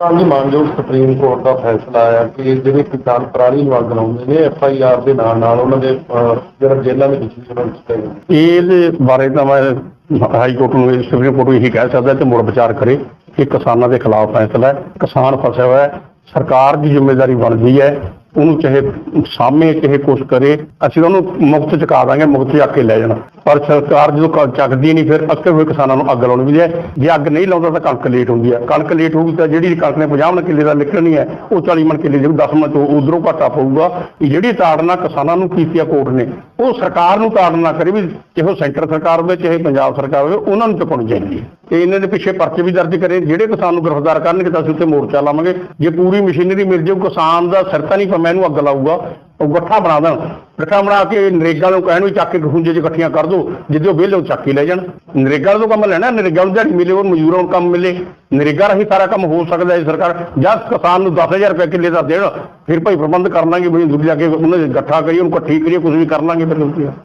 ਹਾਂਜੀ ਮਾਨਯੋਗ supreme court ਦਾ ਫੈਸਲਾ ਆਇਆ ਕਿ ਜਿਹੜੇ ਕਿਸਾਨ ਪਰਾਲੀ ਨੂੰ ਅੱਗ ਲਾਉਂਦੇ ਨੇ ਐਫ ਆਈ ਆਰ ਦੇ ਨਾਲ ਨਾਲ ਉਹਨਾਂ ਦੇ ਅਹ, ਜਿਹੜਾ ਜੇਲ੍ਹਾਂ ਦੇ ਵਿੱਚ ਵੀ ਉਹਨਾਂ ਨੂੰ ਸਜ਼ਾ ਮਿਲਦੀ ਇਹਦੇ ਬਾਰੇ ਤਾਂ ਮੈਂ ਹਾਈ ਕੋਰਟ ਨੂੰ ਸੁਪਰੀਮ ਕੋਰਟ ਨੂੰ ਇਹੀ ਕਹਿ ਸਕਦਾ ਤੇ ਮੁੜ ਵਿਚਾਰ ਕਰੇ ਕਿ ਕਿਸਾਨਾਂ ਦੇ ਖਿਲਾਫ ਫੈਸਲਾ ਹੈ ਕਿਸਾਨ ਫਸਿਆ ਹੋਇਆ ਹੈ ਸਰਕਾਰ ਦੀ ਜ਼ਿੰਮੇਵਾਰੀ ਬਣਦੀ ਹੈ ਉਹਨੂੰ ਚਾਹੇ ਸਾਹਮਣੇ ਚਾਹੇ ਕੁਛ ਕਰੇ, ਅਸੀਂ ਉਹਨੂੰ ਮੁਕਤ ਚੁਕਾ ਦਾਂਗੇ ਮੁਕਤ ਚੱਕ ਕੇ ਲੈ ਜਾਣਾ। ਪਰ ਸਰਕਾਰ ਜਦੋਂ ਕ- ਚੱਕਦੀ ਨਹੀਂ, ਫਿਰ ਅੱਕੇ ਹੋਏ ਕਿਸਾਨਾਂ ਨੂੰ ਅੱਗ ਲਾਉਣੀ ਵੀ ਹੈ। ਜੇ ਅੱਗ ਨਹੀਂ ਲਾਉਂਦਾ ਤਾਂ ਕਣਕ ਲੇਟ ਹੁੰਦੀ ਹੈ। ਕਣਕ ਲੇਟ ਹੋਊਗੀ ਤਾਂ ਜਿਹੜੀ ਕਣਕ ਨੇ 50 ਮਣ ਕਿੱਲੇ ਦਾ ਨਿਕਲਣੀ ਹੈ, ਉਹ 40 ਮਣ ਕਿੱਲੇ ਦੀ 10 ਮਣ ਤੋਂ ਉਧਰੋਂ ਘਾਟਾ ਪਊਗਾ। ਜਿਹੜੀ ਤਾੜਨਾ ਕਿਸਾਨਾਂ ਨੂੰ ਕੀਤੀ ਆ ਕੋਰਟ ਨੇ, ਉਹ ਸਰਕਾਰ ਨੂੰ ਤਾੜਨਾ ਕਰੇ ਵੀ ਚਾਹੇ ਸੈਂਟਰ ਸਰਕਾਰ ਹੋਵੇ, ਚਾਹੇ ਪੰਜਾਬ ਸਰਕਾਰ ਹੋਵੇ, ਉਹਨਾਂ ਨੂੰ ਚੁਕਾਉਣੀ ਚਾਹੀਦੀ ਹੈ। ਤੇ ਇਹਨਾਂ ਦੇ ਪਿੱਛੇ ਪਰਚੇ ਵੀ ਦਰਜ ਕਰੇ। ਜਿਹੜੇ ਕਿਸਾਨ ਨੂੰ ਗ੍ਰਿਫਤਾਰ ਕਰਨਗੇ ਤਾਂ ਅਸੀਂ ਉੱਤੇ ਮੋਰਚਾ ਲਾਵਾਂਗੇ। ਜੇ ਪੂਰੀ ਮਸ਼ੀਨਰੀ ਮਿਲ ਜਾਊ, ਕਿਸਾਨ ਦਾ ਸਿਰ ਤਾਂ ਨਹੀਂ ਪਰ ਮੈਨੂੰ ਅੱਗ ਲਾਊਗਾ, ਉਹ ਗੱਠਾ ਬਣਾ ਦੇਣ। ਗੱਠਾ ਬਣਾ ਕੇ ਨਰੇਗਾ ਨੂੰ ਕਹਿਣ ਵੀ ਚੱਕ ਕੇ ਖੁੰਝੇ 'ਚ ਇਕੱਠੀਆਂ ਕਰ ਦੋ, ਜਿੱਦੇ ਉਹ ਵਿਹਲੇ ਉਹ ਚੱਕ ਕੇ ਲੈ ਜਾਣ। ਨਰੇਗਾ ਤੋਂ ਕੰਮ ਲੈਣਾ, ਨਰੇਗਾ ਨੂੰ ਦਿਹਾੜੀ ਮਿਲੇ, ਉਹ ਮਜ਼ਦੂਰਾਂ ਨੂੰ ਕੰਮ ਮਿਲੇ। ਨਰੇਗਾ ਰਾਹੀਂ ਸਾਰਾ ਕੰਮ ਹੋ ਸਕਦਾ ਹੈ ਸਰਕਾਰ। ਜਾਂ ਕਿਸਾਨ ਨੂੰ 10000 ਰੁਪਏ ਕਿੱਲੇ ਦਾ ਦੇਣ, ਫਿਰ ਭਾਈ ਪ੍ਰਬੰਧ ਕਰ ਲਾਂਗੇ ਮਜ਼ਦੂਰ ਜਾ ਕੇ ਉਹਨਾਂ ਦੇ ਗੱਠਾ ਕਰੀਏ, ਉਹਨੂੰ ਇਕੱਠੀ ਕਰੀਏ ਕੁਝ ਵੀ ਕਰ ਲਾਂਗੇ ਫਿਰ।